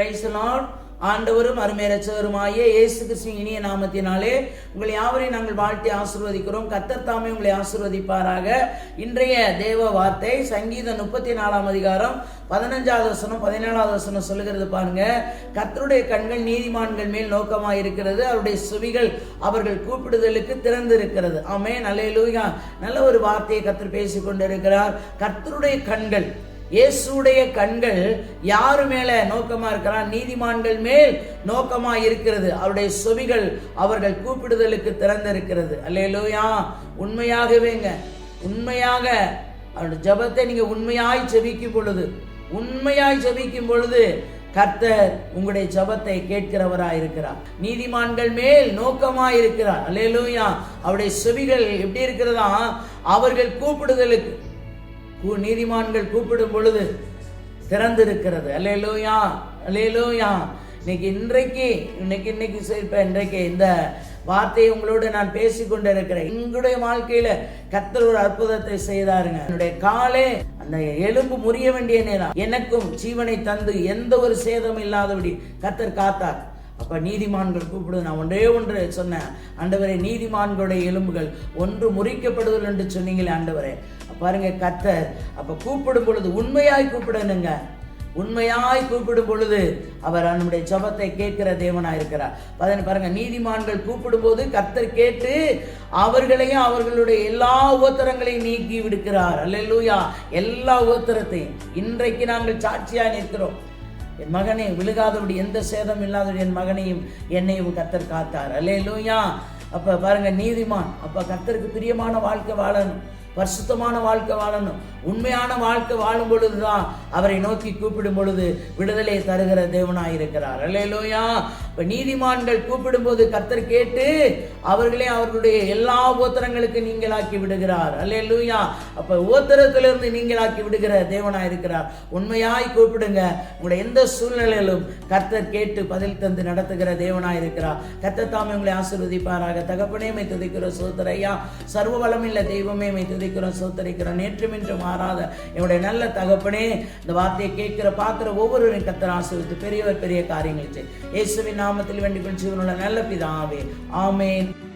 Price Lord ஆண்டவரும் அருமையரச்சவருமாகிய இயேசு கிறிஸ்துவின் இனிய நாமத்தினாலே உங்களை யாவரையும் நாங்கள் வாழ்த்தி ஆசிர்வதிக்கிறோம். கத்தத்தாமே உங்களை ஆசிர்வதிப்பாராக. இன்றைய தேவ வார்த்தை சங்கீதம் முப்பத்தி நாலாம் அதிகாரம் பதினஞ்சாவது வசனம் பதினேழாவது வசனம் சொல்லுகிறது பாருங்க. கத்தருடைய கண்கள் நீதிமான்கள் மேல் நோக்கமாக இருக்கிறது. அவருடைய சுவிகள் அவர்கள் கூப்பிடுதலுக்கு திறந்து இருக்கிறது ஆமே நல்ல நல்ல ஒரு வார்த்தையை கத்தர் பேசிக்கொண்டிருக்கிறார். கத்தருடைய கண்கள் இயேசுடைய கண்கள் யாரு மேல நோக்கமா இருக்கிறான்? நீதிமான்கள் மேல் நோக்கமா இருக்கிறது. அவருடைய சொவிகள் அவர்கள் கூப்பிடுதலுக்கு திறந்திருக்கிறது. அல்லையிலோயா உண்மையாகவேங்க. உண்மையாக அவருடைய ஜெபத்தை நீங்க உண்மையாய் செபிக்கும் பொழுது உண்மையாய் செபிக்கும் பொழுது கர்த்தர் உங்களுடைய ஜெபத்தை கேட்கிறவராய் இருக்கிறார். நீதிமான்கள் மேல் நோக்கமாய் இருக்கிறார். அல்லேலூயா. அவருடைய செவிகள் எப்படி இருக்கிறதா? அவர்கள் கூப்பிடுதலுக்கு. நீதிமான்கள் கூப்பிடும் பொழுது திறந்திருக்கிறது. அல்லையிலோயா அல்லையிலோயா இன்னைக்கு இன்றைக்கு இன்னைக்கு இன்னைக்கு இப்போ இன்றைக்கு இந்த வார்த்தையை உங்களோடு நான் பேசி கொண்டிருக்கிறேன். எங்களுடைய வாழ்க்கையில கத்தர் ஒரு அற்புதத்தை செய்தாருங்க. என்னுடைய காலே அந்த எலும்பு முறிய வேண்டிய நேரம். எனக்கும் ஜீவனை தந்து எந்த ஒரு சேதம் இல்லாதபடி கத்தர் காத்தார். அப்ப நீதிமான்கள் கூப்பிடுது. நான் ஒன்றே ஒன்று சொன்னேன். ஆண்டவரே நீதிமான்களுடைய எலும்புகள் ஒன்று முறிக்கப்படுதல் என்று சொன்னீங்களே ஆண்டவரே. பாருங்க கத்தர் அப்போ கூப்பிடும் பொழுது உண்மையாய் கூப்பிடணுங்க. உண்மையாய் கூப்பிடும் பொழுது அவர் நம்முடைய ஜபத்தை கேட்கிற தேவனா இருக்கிறார். பதின பாருங்க நீதிமான்கள் கூப்பிடும் போது கத்தர் கேட்டு அவர்களையும் அவர்களுடைய எல்லா ஓத்தரங்களையும் நீக்கி விடுக்கிறார். அல்லேலூயா எல்லா ஓத்தரத்தையும் இன்றைக்கு நாங்கள் சாட்சியாக நிற்கிறோம். என் மகனே விழுகாதபடி எந்த சேதம் இல்லாதபடி என் மகனையும் என்னையும் கத்தர் காத்தார். அல்லேலூயா அப்போ பாருங்க நீதிமான் அப்போ கத்தருக்கு பிரியமான வாழ்க்கை வாழணும். பரிசுத்தமான வாழ்க்கை வாழணும். உண்மையான வாழ்க்கை வாழும் பொழுதுதான் அவரை நோக்கி கூப்பிடும் பொழுது விடுதலை தருகிற தேவனாய் இருக்கிறார். அல்லையிலோயா இப்போ நீதிமான்கள் கூப்பிடும்போது கர்த்தர் கேட்டு அவர்களே அவர்களுடைய எல்லா ஓத்திரங்களுக்கு நீங்களாக்கி விடுகிறார். அல்லையிலூயா அப்போ ஓத்திரத்திலிருந்து நீங்களாக்கி விடுகிற தேவனாக இருக்கிறார். உண்மையாய் கூப்பிடுங்க. உங்களை எந்த சூழ்நிலையிலும் கர்த்தர் கேட்டு பதில் தந்து நடத்துகிற தேவனாக இருக்கிறார். கர்த்தர் தாமே உங்களை ஆசிர்வதிப்பாராக. தகப்பனே மை துதிக்கிற சோதரையா. சர்வ வளமில்ல தெய்வமே மை துதிக்கிறோம் சோத்தரிக்கிறோம் நேற்றும் இன்றும் மாறாத என்னுடைய நல்ல தகப்பனே இந்த வார்த்தையை கேட்கிற பார்க்குற ஒவ்வொருவரையும் கத்தர் ஆசீர்வித்து பெரியவர் பெரிய காரியங்கள் செய்யும் இயேசுவின் நாமத்தில் வேண்டிக் கொண்டு நல்ல பிதாவே. ஆமேன்.